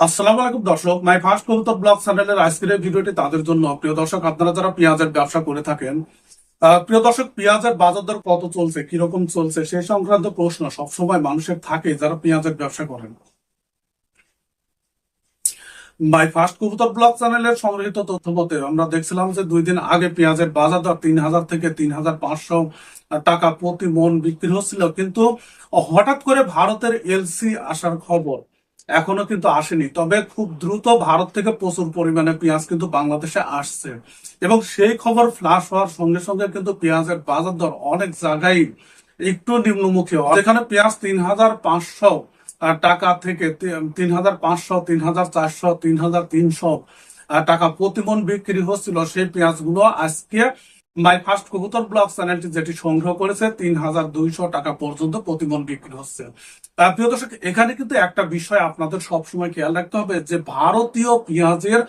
আসসালামু আলাইকুম দর্শক, মাই ফার্স্ট কবুতর ব্লগ চ্যানেলের আজকের ভিডিওটি তাদের জন্য। প্রিয় দর্শক, আপনারা যারা পেঁয়াজের ব্যবসা করে থাকেন প্রিয় দর্শক, পেঁয়াজের বাজার দর কত চলছে, কীরকম চলছে, সে সংক্রান্ত প্রশ্ন সবসময় মানুষের থাকে যারা পেঁয়াজের ব্যবসা করেন। মাই ফার্স্ট কবুতর ব্লগ চ্যানেলের সংগৃহীত তথ্য মতে, আমরা দেখছিলাম যে দুই দিন আগে পেঁয়াজের বাজার দর তিন হাজার থেকে তিন হাজার পাঁচশো টাকা প্রতি মন বিক্রি হচ্ছিল। কিন্তু হঠাৎ করে ভারতের এলসি আসার খবর এখনও কিন্তু আসেনি। তবে খুব দ্রুত ভারত থেকে প্রচুর পরিমাণে পেঁয়াজ কিন্তু বাংলাদেশে আসছে। এবং সেই খবর ফ্লাশ হওয়ার সঙ্গে সঙ্গে কিন্তু পেঁয়াজের বাজার দর অনেক জায়গায় একটু নিম্নমুখী। যেখানে পেঁয়াজ তিন হাজার পাঁচশো টাকা থেকে তিন হাজার পাঁচশো, তিন হাজার চারশো, তিন হাজার তিনশো টাকা প্রতিমন বিক্রি হচ্ছিল সেই পেঁয়াজগুলো আজকে কবুতর ব্লগ চ্যানেলটি যেটি সংগ্রহ করেছে, তিন হাজার দুইশো টাকা পর্যন্ত প্রতিমন বিক্রি হচ্ছে। প্রিয় দর্শক, এখানে কিন্তু একটা বিষয় আপনাদের সবসময় খেয়াল রাখতে হবে যে, ভারতীয় পেঁয়াজের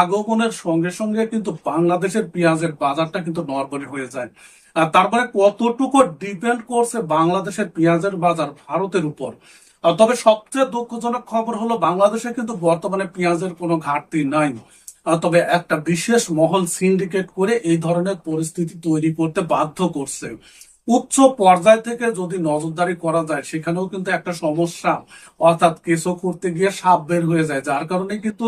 আগমনের সঙ্গে সঙ্গে কিন্তু বাংলাদেশের পেঁয়াজের বাজারটা কিন্তু নরবলি হয়ে যায়। আর তারপরে কতটুকু ডিপেন্ড করছে বাংলাদেশের পেঁয়াজের বাজার ভারতের উপর? তবে সবচেয়ে দুঃখজনক খবর হলো, বাংলাদেশে কিন্তু বর্তমানে পেঁয়াজের কোনো ঘাটতি নাই। তবে একটা বিশেষ মহল সিন্ডিকেট করে এই ধরনের পরিস্থিতি তৈরি করতে বাধ্য করছে। উচ্চ পর্যায় থেকে যদি নজরদারি করা যায়, সেখানেও কিন্তু একটা সমস্যা, অর্থাৎ কেসও করতে গিয়ে সাপ বের হয়ে যায়। যার কারণে কিন্তু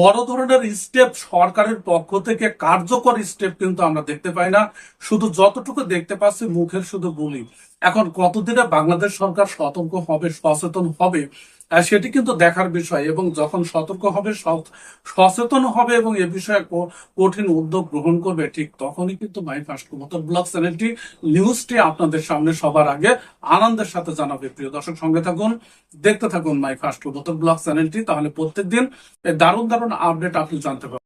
বড় ধরনের স্টেপ সরকারের পক্ষ থেকে কার্যকর স্টেপ কিন্তু আমরা দেখতে পাই না। শুধু যতটুকু দেখতে পাচ্ছি, মুখের শুধু বলি এখন কতদিনে বাংলাদেশ সরকার সতর্ক হবে, সচেতন হবে সেটি কিন্তু দেখার বিষয়। এবং যখন সতর্ক হবে সচেতন হবে এবং এ বিষয়ে কঠিন উদ্যোগ গ্রহণ করবে, ঠিক তখনই কিন্তু মাই ফার্স্ট ব্লগ চ্যানেলটি নিউজটি আপনাদের সামনে সবার আগে আনন্দের সাথে জানাবে। প্রিয় দর্শক, সঙ্গে থাকুন, দেখতে থাকুন মাই ফার্স্ট ব্লগ চ্যানেলটি, তাহলে প্রত্যেকদিন দারুণ দারুণ আপডেট আপনি জানতে পারবেন।